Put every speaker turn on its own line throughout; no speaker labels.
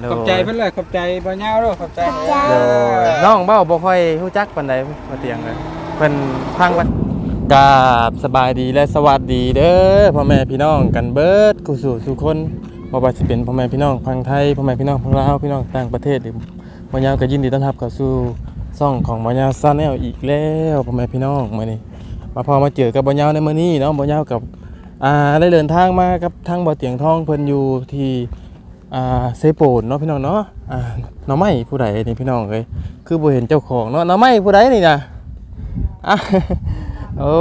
โด
ขอบใจเพิ่นเลยขอบใจบ่ยาวเด้อขอบใจ
ขอบใจ
โดยน้องเบ้าบ่ค่อยฮู้จักปานใดมาเตียงเลยเพิ่นพังวัดกราบสบายดีและสวัสดีเด้อพ่อแม่พี่น้องกันเบิดกูสู่สู่คนบ่ว่าสิเป็นพ่อแม่พี่น้องพังไทยพ่อแม่พี่น้องพังลาวพี่น้องต่างประเทศหรือบ่ยาวก็ยินดีต้อนรับเข้าสู่ช่องของบ่ยาวซันแนลอีกแล้วพ่อแม่พี่น้องมื้อนี้มาพอมาเจอกับบ่ยาวในมื้อนี้เนาะบ่ยาวกับอ่าได้เดินทางมากับทางบ่อเตียงทองเพิ่นอยู่ที่ อ่าเซโปนเนาะพี่น้องเนาะอ่าน่องไม้ผู้ใดนี่พี่น้องเอ้ยคือบ่เห็นเจ้าของเนาะน่องไม้ผู้ใดนี่นะอะโอ้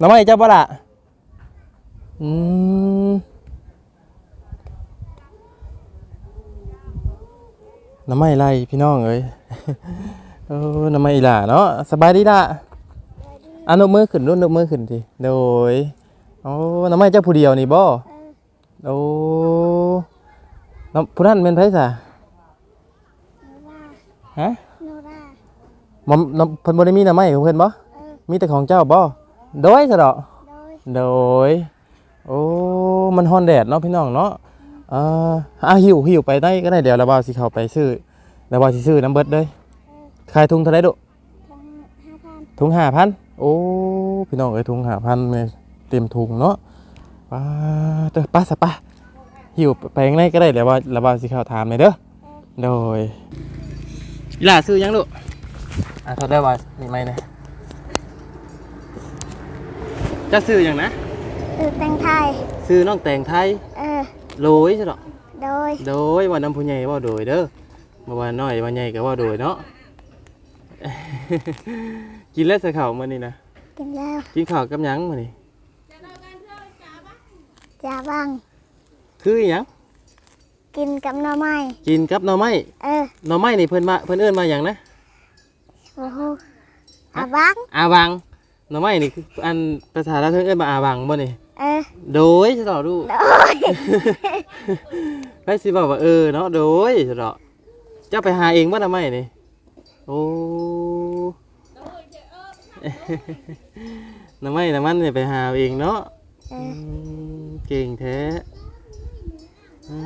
น่อไม้เจ้าบ่ล่ะอืมน่อไม้ไรพี่น้องเอ้ยโอ้น่อไม้ล่าเนาะสบายดีล่ะอะนกมือขึ้นนู่นนกมือขึ้นทีโดย โอ้น้ำไม้เจ้าผู้เดียวนี่บ่โอ้น้ำผู้นั้นเป็นไผซะฮะ
โนรา
มอมน้ำเพิ่นบ่ได้มีน้ำไม้ของเพิ่นบ่
เออ
มีแต่ของเจ้าบ่โดยซะดอก
โดย
โดย โอ้ มันฮ้อนแดดเนาะพี่น้องเนาะเอ่ออะหิวหิวไปได้ก็ได้เดี๋ยวระบาวสิเข้าไปซื้อระบาวสิซื้อน้ำเบิดเด้ยขายถุงเท่าไหร่ดุ
ทั้งห้าพัน
ถุง5,000โอ้ พี่น้องเอ้ยถุง5,000แม่ เต็มถุงเนาะป้าเด้อไป้าซะป้าหิวไปข้างในก็ได้เดี๋ยวว่าระบาวสิเข้าถามหน่อยเด้อโดยอีหล่าซื้อยังลูกอะทดได้ว่านี่ไหมนะจะซื้อยังนะ
คือแต่งไทย
ซื้อน้องแต่งไทย
เออ
โรยใช่หรอ
โดย
โดยว่าน้ำผู้ใหญ่ว่าโดยเด้อมาว่าน้อยว่าใหญ่ก็ว่าโดยเนาะกินแล้วใส่ข้าวมื้อนี้นะ
กินแล้ว
กินข้าวกับหยังมื้อนี้
จะบัง
คืออิหยัง
กินกับหน่อไม้
กินกับหน่อไม้
เออ
หน่อไม้นี่เพิ่นมาเพิ่นเอิ้นมาหยังนะ
โอ้โหอาบัง
อาวังหน่อไม้นี่คืออันภาษาลาวเพิ่นเอิ้นมาอาวังบ่นี่
เออ
โดยใช่หรอลูก
โดย
ไปสิบอกว่าเออเนาะโดยใช่หรอเจ้าไปหาเองบ่หน่อไม้นี่โอ้หน่อไม้น้ำมันเนี่ยไปหาเอาเองเนาะ
เอ
อื
อ
ม เก่งแท้อ่า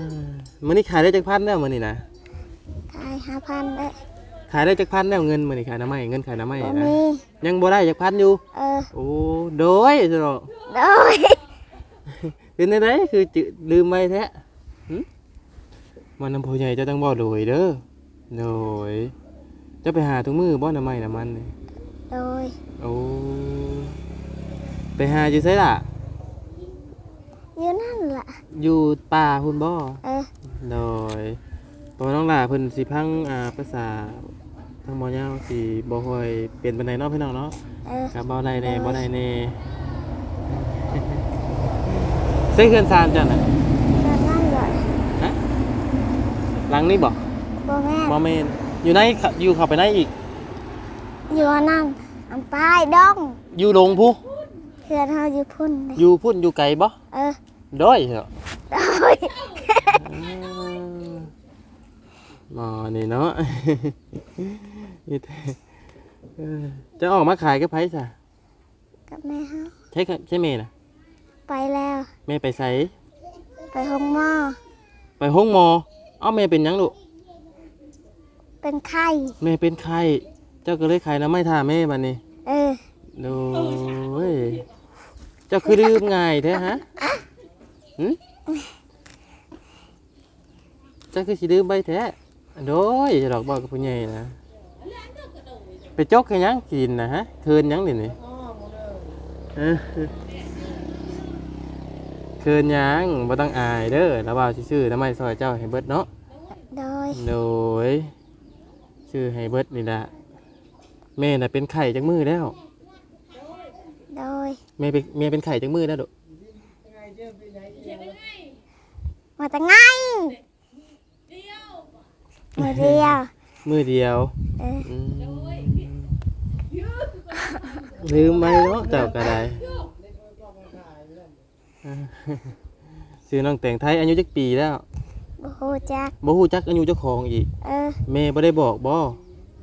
มื้อนี้ขายได้จักพันแล้วมื้อนี้นะ
ขายห้าพันเลย
ขายได้จักพันแล้วเงินมื้อนี้ขายน้ำไม้เงินขายน้ำไม้
บ่
นะ
มี
ยังบ่ได้จักพันอยู่
เออ
โอ้โดยสิเนาะ
โดย
เป็นได้ไดคือจืลืมไว้แท้หึมันน้ำผู้ใหญ่เจะต้องบ่โดยเด้อโดยจะไปหาทุกมือบ่น้ำไม้น้ำมันนี่
โดย
โอ้ไปหาอยู่ไสล่ะ
อยู่นั่นล่ะ
อยู่ป่าพุ่นบ่
เออ
โดยเพราะว่าน้องหลาเพิ่นสิพังอ่าภาษาทางบ่ยาวสิบ่ค่อยเปลี่ยนปานใดเนาะพี่น้องเนาะ
เออ
กับบ่ได้แน่บ่ได้แน่ใส่เครื่องซานจ้ะน่ะ
นั่นนั่นเลย
ฮะหลังนี้บ่
โบแม่น
บ่แม่นอยู่ในเข้าอยู่เข้าไปในอีก
อยู่อันนั่นอันปลายดอง
อยู่ลงผู้
เพื่อนเขาอยู่พุ่นเลย
อยู่พุ่นอยู่ไกลบ่
เออ
ด้อยเหรอ
โดย
อืมหมอนี่เนาะนี่แท้เออจะออกมาขายกับไผซะ
กับแม่เขา
ใช่ค่ะใช่เมย์นะ
ไปแล้ว
เมย์ไปใส่
ไปห้องหม้อ
ไปห้องหมอเอ้าเมย์เป็นหยังลูก
เป็นไข้
เมย์เป็นไข้เจ้าก็เลยไข้แล้วไม่ท่าเมย์บัดนี้
เออ
โอ้ยเจ้าคือลืมง่ายแท้ฮะ หึเจ้าคือสิลืมไปแท้โดยจะดอกบอกกับผู้ใหญ่นะไปจกให้หยังกินนะฮะเคินหยังนี่นี่เออเคินหยังบ่ต้องอายเด้อแล้วว่าสิซื้อทำไมซอยเจ้าให้เบิดเนาะ
โดย
โดยชื่อไฮเบิร์ดนี่ละแม่น่ะเป็นไข่จากมือแล้ว
โดย
แม่เป็นแม่เป็นไข่จากมือแล้วดุ
มาแต่ไงมือเดียว
มือเดียว
เออ
อืมลืมไปเนาะเจ้าก็ได้ชื่อน้องแต่งไทยอายุจักปีแล้ว
บฮูจัก
บ่ฮู้จักอายุเจ้าของอีก
เออ
แม่บ่ได้บอกบ่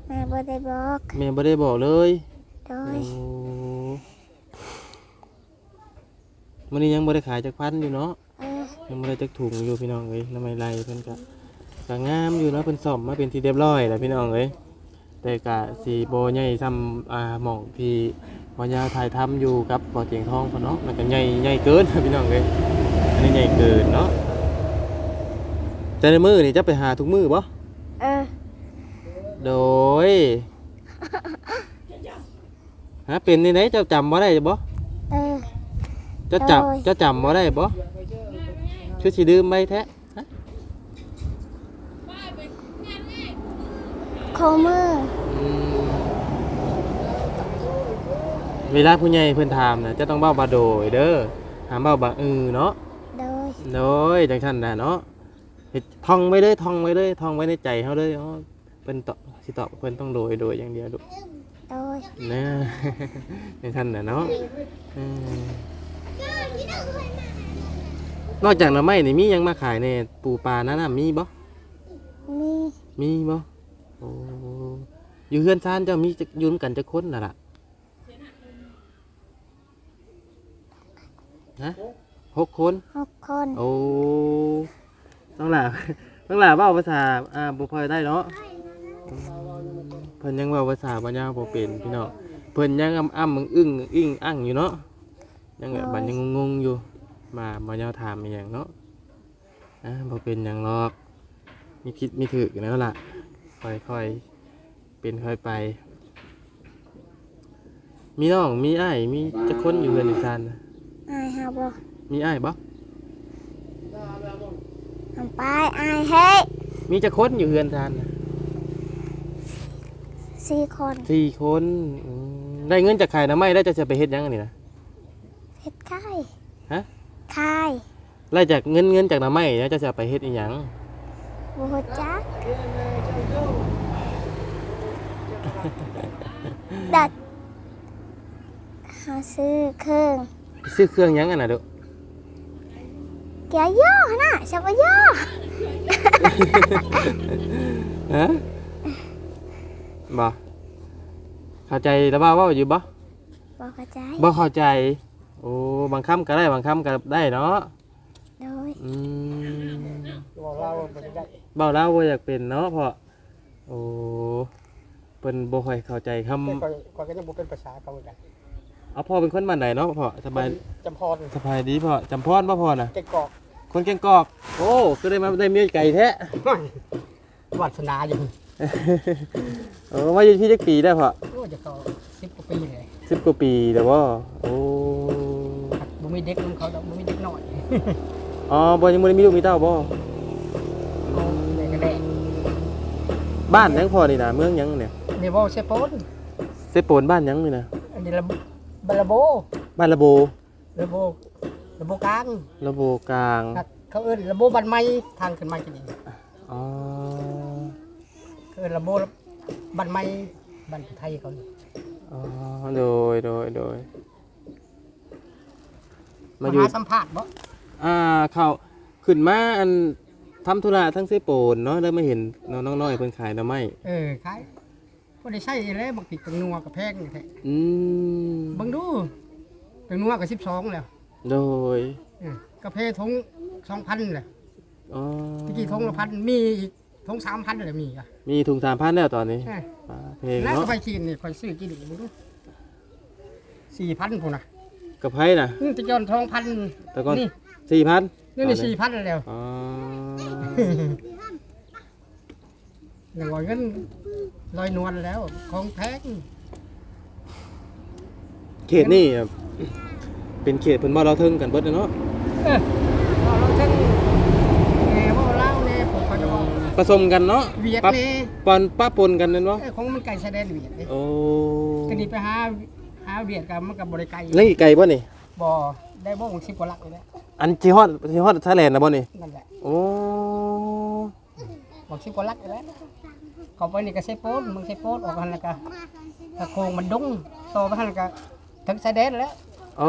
แม่บ่ได้บอก
แม่บ่ได้บอกเลย
โด
โอ้
ย
มื้อนี้ยังบ่ได้ขายจักพันอยู่เนาะ
เออ
ยังบ่ได้จักถุงอยู่พี่น้องเอ้ยน้ำไม้ไหลเพิ่นก็ก็งามอยู่เนาะเพิ่นซ่อมมาเป็นที่เรียบร้อยแล้วพี่น้องเอ้ยแต่ก็สิบ่ใหญ่ซ้ำอ่าหม่องที่บ่ยาวถ่ายทำอยู่กับบ่อเจียงทองเพิ่นเนาะมันก็ใหญ่ใหญ่เกิน พี่น้องเอ้ยอันนี้ใหญ่เกินเนาะแต่ในมือนี่จะไปหาทุกมือบ่
เออ
โดยฮะเป็นนี่ไหนเจ้าจำบ่ได้บ่
เออ
เจ้าจับ
โดย
เจ้าจำบ่ได้บ่ คือสิดื่มไปแท้ฮะ
โคมือ
อืมเวลาผู้ใหญ่เพิ่นถามน่ะจะต้องเว้าบ่าโดยเด้อห้ามเว้าบ่าอือเนาะ
โดย
โดยจังซั่นน่ะเนาะเฮ็ดท่องไว้เลยท่องไว้เลยท่องไว้ในใจเฮาเลยอ๋อเพิ่นตอบสิตอบเพิ่นต้องโดยโดยอย่างเดียวลูก
โดย
นะ จังซั่นน่ะเนาะอืม นอกจากหน่อไม้นี่มีหยังมาขายในปูปลานั่นน่ะมีบ่
มี
มีบ่โอ้อยู่เฮือนซานเจ้ามีจักอยืนกันจะคนน่ะล่ะฮะหกคน
หกคน
โอ้ต้องหล่ะต้องหล่ะเว้าภาษา อ่าบ่พอได้เนาะอืมเพิ่นยังเว้าภาษาบ่ยาวบ่เป็นพี่น้องเพิ่นยังอ้ำอ้ำมึงอึ้งอิ้งอั้งอยู่เนาะยังแบบบัดยังงงๆอยู่ มาบ่ยาวถามอีหยังเนาะอ่าบ่เป็นหยังหรอก มีผิดมีถูกอยู่แล้วล่ะ ค่อยๆ เป็นค่อยไป มีน้องมีอ้ายมีจะคนอยู่เรือนอีสานน่ะ
อายฮาบ
มีอ้ายบ่
ทำไปอายเฮ้ย
มีจะคนอยู่เรือนอีสานน่ะ
สี่คน
สี่คนอืมได้เงินจากขายน้ำไม้ได้วจะจะไปเฮ็ดหยังอันนี้นะ
เฮ็ดค่าย
ฮะ
ค่าย
ไล่จากเงินเงินจากน้ำไม้แล้วจะจะไปเฮ็ดอีหยัง
บูฮูจักดัดหาซื้อเครื่อง
ซื้อเครื่องหยังอันน่ะเด้อ
แกย่อนะชาวย่อ
ฮะบ่เข้าใจแล้วว่าเว่าอยู่บ่
บอกกระจาย
บ่เข้าใจ โอ้บางคำก็ได้บางคำก็ได้เนาะ
โดย
อืม
บอกเราบ่ได้
เบาเล่าบ่อยากเป็นเนาะเพราะโอ้เพิ่นบ่ค่อยเข้าใจคำ
แต่ก่อนก่อนก็ยังบ่เป็นภาษาเขาเหมือนกัน
เอาพ่อเป็นคนบ้านไหนเนาะพ่อสบาย
จำพร
สบายดีพ่อจำพรบ่พ่อน่ะ
เก่งกอก
คนเก่งกอก โอ้คือได้มาได้เมียไก่แท้
วาสนาอยู่
เออมาอยู่ที่จักปีได้พ่อ
โอ้จะเข้า10กว่าปีเลย
10กว่าปีแล้วบ่โอ้
บ่ มีเด็กนำเขาดอกบ่มีเด็กน้อย
อ๋อบ่ยังบ่ได้มีลูกมีเต้าบ่
เอาแม่ก็ได้
บ้านหยังพ่อนี่น่ะเมืองหยังเนี่ย
นี่บ่ใช่ปน
เซโปนบ้านหยังนี่น่ะ
อันนี้ละบาลาโบ
บ้านระโบ
ระโบระโบกลาง
ระโบกลาง
ครับเขาเอิ้นระโบบันไม้ทางขึ้นมาจะดี
อ๋อ
เขาเอิ้นระโบบันไม้บันไทยเขานี่
อ๋อโดยโดยโดย มา
มา
อยู่
หาสัมภาษณ์บ่
อ่าเขาขึ้นมาอันทำธุระทั้งเซโปนเนาะแล้วมาเห็นน้องน้อยๆเพิ่นขายหน่อไม้
เออขายบ่ได้ใช้แล้วบักผิดกังนัวกับแพงนี่แท้
อืม
เบิ่งดูกังนัวกับ12แล้ว
โดย
เออกาแฟทง2,000แหละ
อ๋อ
ตะกี้ทงละพันมีอีกทง3,000เลยมีอะ
มีถุงสามพันแล้วตอนนี้
เออ
อ่าเพลง
แล้ว
เนาะ
กาแฟจีนนี่ค่อยซื้อกินบ่ดู4,000พุ่นน่ะ
กับไพ่น่ะ
นี่ตะจอนทองพัน
แต่ก่อน
นี่
สี่พัน
นี่นี่4,000แล้ว
อ๋อ
แล้วว่าเงินลอยนวลแล้วของแพง
เขตนี่เป็นเขตเพิ่นบ่เราเทิงกันเบิดเนาะ
เออว่าเราเช่นแหน่ว่าเล่าแหน่ผมก็จะบอก
ผสมกันเนาะ
เวียด
ปะ
แหน่
ปอนป้าปนกันนั่นบ่
เอ้ยของมันไก่แสดงเวียดเอ้ย
โอ้
ก็นี่ไปหา หาเวียดกันมันกับบริไก่
แล้วอีกไก่บ่นี่
บ่ได้บ่ของสิบกว่าลักเลยแหละ
อันที่ฮอดที่ฮอดไทยแลนด์นะบ่นี่
นั่นแหละ
โอ้
บอกสิบกว่าลักเลยแหละเขาไปนี่ก็ใช้โป๊ดมึงใช้โป๊ดออกกันแล้วก็ถ้าโคงมันดุ้งโตไปหันแล้วก็ถึงแสดงแล้ว
เอ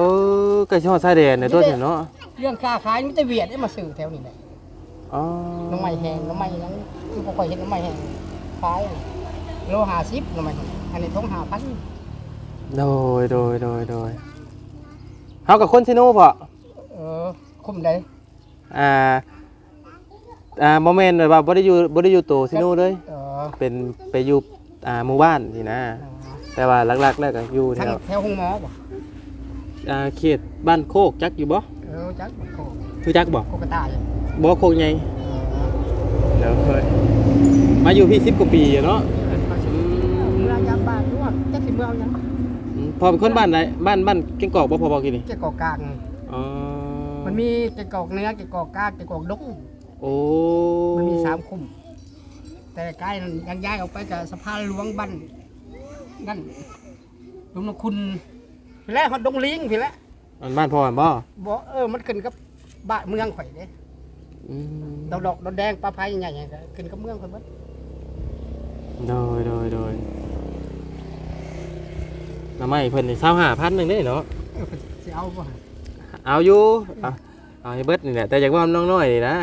อไก่ที่ฮอดไทยแลนด์เนี่ยตัวเนาะ
เรื่องค้าขายมันจะเวียดได้มาซื้อแถวนี้แหละ
อ๋อ
น้ำไม้แห้งน้ำไม้หยังคือบ่ค่อยเห็นน้ำไม้แห้งขายอะโล50น้ำไม้แห้งอันนี้ทง5,000
โดยโดยโดยโดยเฮากับคนซิโนพ่อ
เอออคุมได้
อ่าอ่าบ่แม่นแบบว่าบ่ได้อยู่บ่ได้อยู่โตซิโนเลย
เออ
เป็นไปอยู่อ่าหมู่บ้านนี่นะ แต่ว่าหลักๆแล้วก็อยู่แถ
ทั้ง
ว
แถวห้องหมอบ่
อ่าเขตบ้านโคกจักอยู่บ่
เออจักโค
รู้จักบ่
โคกระต่าย
บ่โคกใหญ่
เออ
เดี๋ยวเคยมาอยู่พี่10กว่าปีอะเนาะ
เมื่อยามบ้านด้วยจักสิเมื่อเอาหยัง
อืม พอเป็นคนบ้านไหนบ้านบ้านเก่งกอกบ่พอบอกกินนี่
เจ๊กอกกลาง
อ๋อ
มันมีเจ๊กอกเนื้อเจ๊กอกกลางเจ๊กอกดง
โอ้
มันมีสามคุมแต่ใกล้นั้นยังย้ายออกไปกับสะพานหลวงบ้านนั่นหลวงนคุณพี่แล้วฮอดดงลิงพี่แล้ว
อันบ้านพ่ออันบ่
บ่เออมันขึ้นกับบ้านเมืองข่อยเด้
อืม
ดอกดอกดอกแดงปลาไผ่ใหญ่ๆก็ขึ้นกับเมืองข่อยเบิด
โดยโดยโดย น้ำไม้เพิ่นนี่25,000นึงเด้เนาะ
เออเพิ่นสิเอาบ่
เอาอยู่เอาเอาให้เบิดนี่แหละแต่อยากว่าน้องน้อยนี่นะ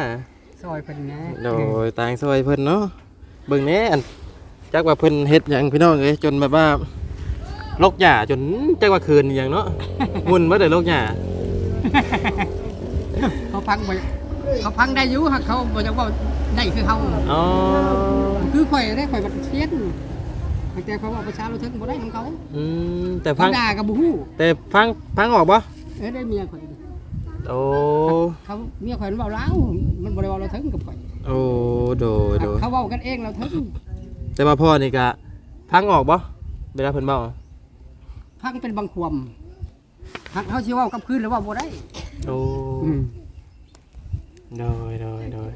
ซอยเพิ่นแหน่
โดยต่างซอยเพิ่นเนาะเบิ่งแหน่อันจักว่าเพิ่นเฮ็ดหยังพี่น้องเอ้ยจนแบบว่าลกหญ้าจนจักว่าคืนอหย่างเนาะ มุ่นบ่ได้ลกหญ้า
เขาพังบ่เขาพังได้อยู่หักเขาบ่จักว่าได้คือเฮา
อ๋อ
คือข่อยได้ข่อยบัดเสียน แต่เขาว่าประชาชนถึงบ่ได้นํเขา
อืมแต่
พั
ฟั
ง
ง
ด่าก็บ่ฮู้
แต่ฟังฟังออกบ่
เอ้ยได้เมียข่อย
โอ้
เขาเมียข่อยมันเว้าลาวมันบ่ได้เว้าเราถึงกับข่อย
โอ้โดยโดย
เขาเว้ากันเองเราถึง
แต่ว่าพ่อนี่ก็ฟังออกบ่เวลาเพิ่นเว้า
พังเป็นบางความหักเขาสิเว้ากับคืนหรือว่าบ่ได้
โอ้
อืม
โดยโดยโดย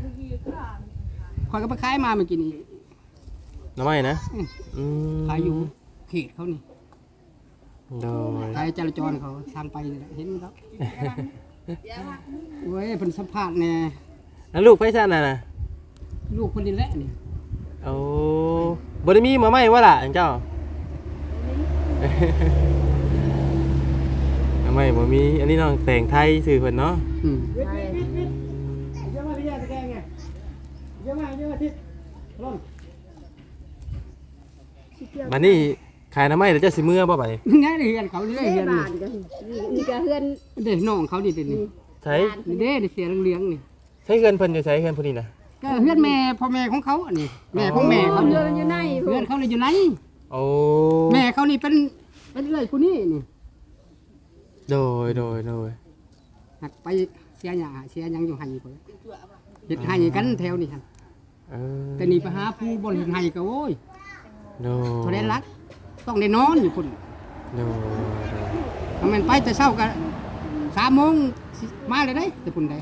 ข่อยก็ไปขายมาเมื่อกี้นี้
น้ำไม้นะ
อืม
อืม
ขายอยู่เขตเขานี่
โดย
ขายจราจรเขาทางไปนี่แหละเห็นครับเว้ยเพิ่นสัมภาษณ์แน่
แล้วลูกไผซั่นน่ะนะ
ลูกคนนี้แหละนี่
โอ้บ่ได้มีมาไหมวะล่ะอันเจ้าทำไมบ่มีอันนี้น้องแต่งไทยสื่อเพิ่นเนาะ
อืม
บัดนี้ขายน้ำไม้แล้วจะสิเมื่อบ่บัดนี้
นี่ได้เฮือนเขานี่ได้เฮือนนี่
นี่ก็เฮือน
เด็กน้องเขาดิเด็นี่
ใช้
นี่เด้เสียเลี้ยงๆนี่
ใช้เงินเพิ่นอยู่ใช้เงินผู้นี้นะ
ก็เฮือนแม่พ่อแม่ของเขาอันนี้แม่ของแม่เขา
เรื
นี่
อมันอยู่ใน
เฮือนเขาเลยอยู่ไหน
โอ้
แม่เขานี่เป็นเป็นเอื้อยผู้นี้นี่
โดยโดยโดย
หักไปเสียหยาเสียหยังอยู่ให้พุ่นเฮ็ดให้กันแถวนี่ครับ
เออ
แต่นี่ไปหาผู้บ่เฮ็ดให้ก็โอ้ย
โดย
เท่าได้รัก ต้องได้นอนอยู่พุ่น
โดยโดย
ถ้ามันไปแต่เช้าก็3โมงสิมาเลยได้แต่พุ่นได้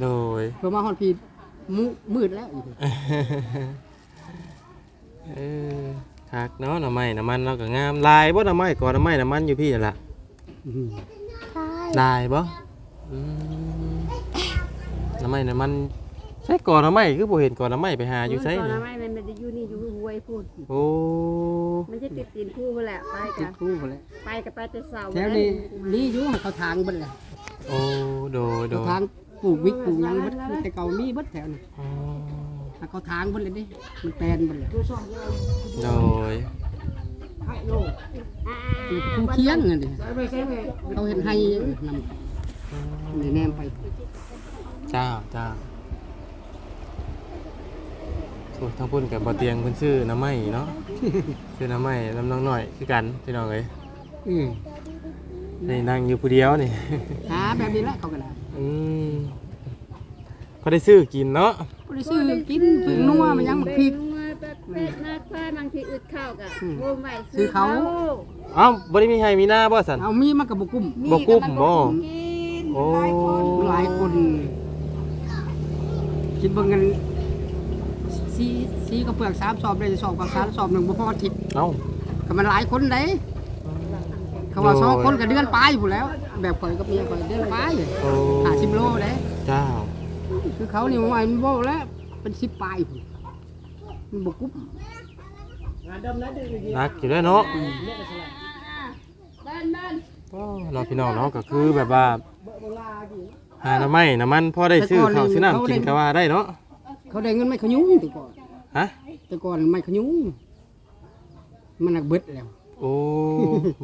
โดย
เพื่อมาฮอดพี่มุมืดแล้วอีก
เออคักเนาะน้ำไม้น้ำมันเราก็งามลายบ่น้ำไม้ก่อนน้ำไม้น้ำมันอยู่พี่นั่นล่ะ
อืม
ใช่
ลายบ่อืมน้ำไม้น้ำมันใช่ก่อนน้ำไม้คือบ่เห็นก่อนน้ำไม้ไปหาอยู่ไส
ก่อน
นี่
นะไม่มันจะอยู่นี่อยู่ห้วยพูด
โอ้
มันจะติดตีนคู่พุ่นแหละไป
ติ
กั
ด
น
ผู้พุ่นแหละ
ไปกับไปแต่เสา
แถวนี้นี่อยู่ให้เขาทางเบิดแหละ
โอ้โดยโด
เขา
ย
ทางปลูกวิกปลูกหยังเบิดคือแต่เก่ามีเบิดแถวนี้
อ๋อ
ให้เขาทางเบิดเลยดิมันแปลนเบิดเลย
โดย
ผู้เคียงนั่นดิเขาเห็นให้นำนี่แนมไป
เจ้าเจ้า โอ้ทั้งพุ่นกับบ่เตียงเพิ่นซื้อน้ำไม้เนาะ ซื้อน้ำไม้น้ำน้องหน่อยคือกันพี่น้องเอ้ย
อือ
นี่นั่งอยู่ผู้เดียวนี่
หาแบบนี้แหละเขาก็ได้
อืมเขาได้ซื้อกินเนาะ
บ่ได้ซื้อกินซื้อนัวมันยังพริก
เป็ดนาควายบางทีอึดข้าวกะ
อืม
โวมไว้
ซื้อเขา
เอ้าบ่ได้มีให้มีหน้าบ่สัน
เอามีมันก็บ่กุ้ม
บ่กุ้มบ่
กิน
โอ้
หลายคนคิดเบิ่งกัน สีสีก็เปลือกสามสอบได้สอบกับสามสอบหนึ่งบ่พอทิศ
เอ้า
ก็มันหลายคนได้เขาว่าสองคนก็เดือนปลายอยู่แล้ว แบบข่อยกับเมียข่อยเดือนปลาย
โอ้
ห้าสิบโลได้
เจ้า
คือเขานี่ว่ามันโบแล้วเป็นสิบปลายพุ่นมันบกุ๊บ
นักอยู่แล้วเนาะ
เดินเดิน
ก็เราพี่น้องเนาะก็คือแบบว่าหาน้ำไม้น้ำมันพอได้ซื้อข้าวซื้อน้ำกินก็ว่าได้เนาะ
เขาได้เงินไม่ขยุ้งแต่ก่อน
ฮะ
แต่ก่อนไม่ขยุ้งมันหนักเบิดแล้ว
โอ้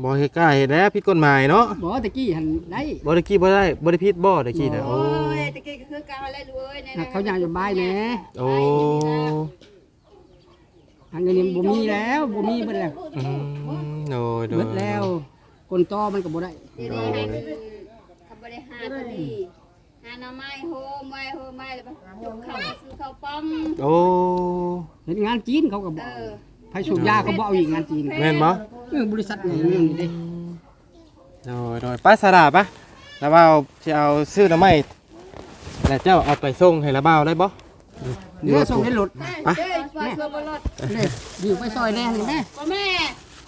บ่เฮ็ดกล้าเฮ็ดแล้วผิดกฎหมายเนาะ
บ่ตะกี้หันได้
บ่ได้กี้บ่ได้บ่ได้ผิดบ่ตะกี้น่ะโอ้
โอ้ยตะกี้ก็คือการอะไรรู้เอ้ย
หักเขาอยากจะบายแหน่
โอ้
ทางเงินนี่บ่มีแล้วบ่มีเบิดแล้ว
อืมโดยโดย
เบิดแล้ว คนต่อมันก็บ่ได้
เดี๋ยวนี้ให้เขาบริหารพอดี หาหน่อไม้โฮมไว้โฮมไว้แล้วก็จุกข้าวซื้อข้าวป้อม
โอ้
เฮ็ดงานจีนเขาก็บ่
เอ
เอา
อ
ไผสูบยาเขาบ่เอาอีกงานจีน
แม่นบ่
เออบริษัทไหนเรื่องนี้เด้
โดยโดยไปสระปะแล้วบ่าวสิเอาซื้อหน่อไม้แล้วเจ้าเอาไปส่งให้ละบ่าวได้บ่
เดี๋ยวส่งให้รถ
เด้อว่าช่วยบรถ
เด้อยู่ไปซอยแน่นี่แม่
ว่าแม่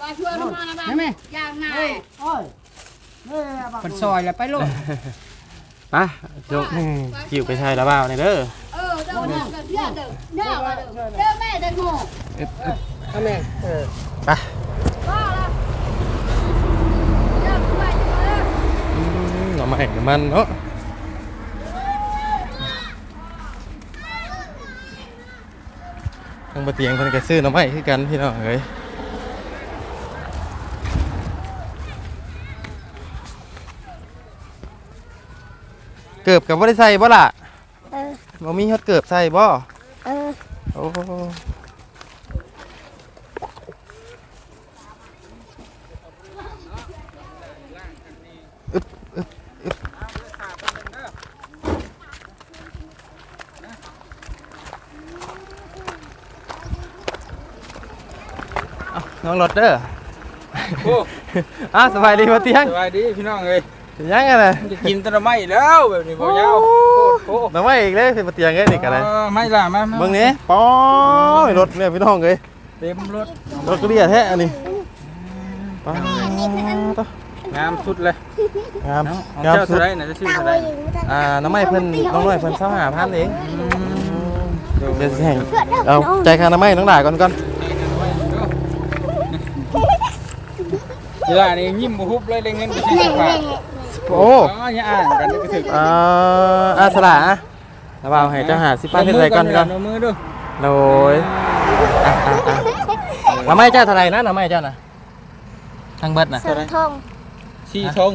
ว่าช่วยพ่อนะบ้าง
แม่แม่
อย่างนาย
เปิดซอยแล้วไปรถ
ไปยกคิวไปใช้ละบ่าวนี่เด้อ
เออเด้อเด้อเด้อเด้อเด้อเด้อเด้อแม่เด้อโง่
เอาแม่เออ
ไป
ว่าละเด้อไปเด้อ
อืมหน่อไม้กับมันเนาะทางบ่เตียงเพิ่นก็ซื้อหน่อไม้คือกันพี่น้องเอ้ย เกือบกับบ่ได้ใส่บ่ล่ะ
เออ
บ่มีฮอดเกือบใส่บ่
เออ
โอ้อึ๊บอึ๊บอึ๊บเอาน้องรถเด้อ
โอ้
อ้าวสบายดีมาเตียง
สบายดีพี่น้องเอ้ย
ยังไงล่ะ
จะกินแตะไม้แล้วแบบนี้บ่ยาวโอ้โห
น้องไม่อีกเลยเป็นมาเตียงเอ้ยนี่กันเลย
ออไม่ล่ะมามา
เบิ่งนี้ป้อรถเนี่ยพี่น้องเอ้ย
เต็มรถ
รถก็เรียแท้อันนี้ป้าต่องา
มสุดเลย
งาม
เนาะของ
งาม
เจ้า
สุ
เท่า
ด
ไหรน่ะจะชื่อ
ตา
เท่าไหร
บ่ยิงบ่ได้
อ่าน้ำไม่เพิ่นน้องน้อยเพิ่นเศร้าหาพันเอง
เดี๋ยว
เดี๋ยวสิให้เอาใจคาน้ำไม่น้องด่าก่อนก่อน
เวลานี้ยิ้มบ่ฮุบเลยได้เงินไปสี่สิบบาท
โอ้
อ๋ออย่าอ่านกันก็ถึก
อ่าอาสละอะแล้วเอาให้เจ้าหาสิป้าเท่าไหรก่อนก่อน
เอามือดู
โดยอะอะอะน้ำไม่เจ้าเท่าไหรนะน้ำไม่เจ้าน่ะทางเบิดน่ะ
สองทง
สี่ธง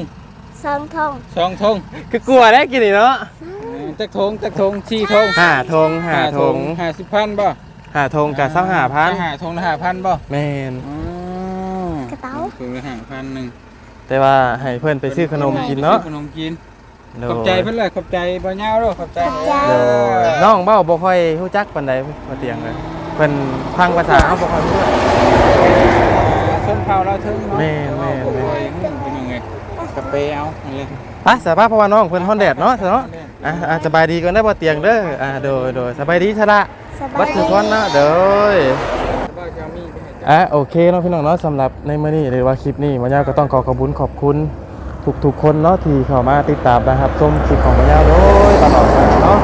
สองทง
สองธง
คือกลัวได้กินนี่เนาะ
เออจักธงจักธงสี่ธง
ห้าทงห้าทง
ห้าสิบพันบ่
ห้าทงกับเศร้าหาพัน
ห้าธงละห้าพันบ่
แม่น
อ๋อก
ระเป๋า
ธงละห้าพันหนึ่ง
แต่ว่าให้เพื่อนไปซื้อขนมกินเนาะ
ขนมกิน
โด
ขอบใจเพิ่นเลยขอบใจบ่ยาวเด้อขอบใจ
โดยน้องเบ้าบ่ค่อยรู้จักปานใดมาเตียงเลยเพิ่นพังภาษาเฮาบ่ค่อยรู้
ชนเผาเราถึงเนาะ
แม่นแม่นแม่น
โอ้ยเป็นยังไงกาแฟเอาอันเลย
ไปสบายเพราะว่าน้องเพิ่นฮ้อนแดดเนาะเนาะอะอะสบายดีก่อนได้อบ่เตียงเด้ออ่าโดยโดยสบายดีชะละ
สบา
บั
ย
ดทุกคนเนาะโดย อะโอเคเนาะพี่น้องเนาะสำหรับในมื้อนี้หรือว่าคลิปนี้มายาวก็ต้องขอขอบคุณขอบคุณทุกๆคนเนาะที่เข้ามาติดตามนะครับชมคลิปของมายาวโดยตลอดมาเนาะ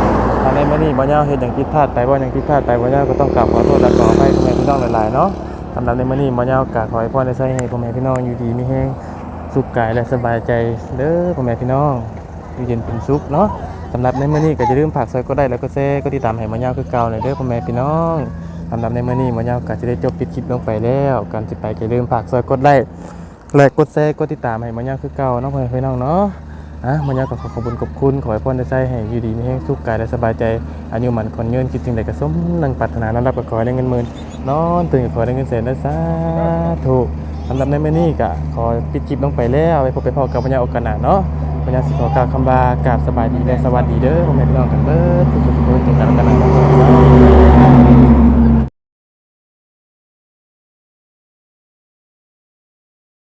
ถ้าในมื้อนี้มายาวเฮ็ดอย่างผิดพลาดไปบ่าอย่างผิดพลาดไปมายาวก็ต้องกราบขอโทษและขออภัยพ่อแม่พี่น้องหลายๆเนาะสำหรับในมื้อนี้มายาวก็ขอให้พรได้ใช้ให้พ่อแม่พี่น้องอยู่ดีมีแรงสุขกายและสบายใจเด้อพ่อแม่พี่น้องอยู่เย็นเป็นสุขเนาะสำหรับในมื้อนี้ก็อย่าลืมฝากซอยก็ได้แล้วก็แชร์ก็ติดตามให้มายาวคือเก่าเลยเด้อพ่อแม่พี่น้อง สำหรับในมื้อนี้หมอยาวก็จะได้จบปิดคลิปลงไปแล้วการสิไปก็ลืมฝากซอยกดไลค์และกดแชร์กดติดตามให้หมอยาวคือเก่าเนาะพ่อแม่พี่น้องเนาะอะหมอยาวก็ขอขอบคุณขอบคุณขอให้พ่อได้ใช้ให้อยู่ดีมีแรงสุขกายและสบายใจอายุมันคนเงินคิดสิ่งใดก็สมนังปรารถนานั้นรับก็ขอได้เงินหมื่นนอนตื่นก็ขอได้เงินแสนนะสาธุสำหรับในมื้อนี้ก็ขอปิดคลิปลงไปแล้วไปพบไปพอกับหมอยาวโอกาสหน้าเนาะหมอยาวสิขอกล่าวคำลากราบสบายดีและสวัสดีเด้อพ่อแม่พี่น้องกันเบิดทุกๆคน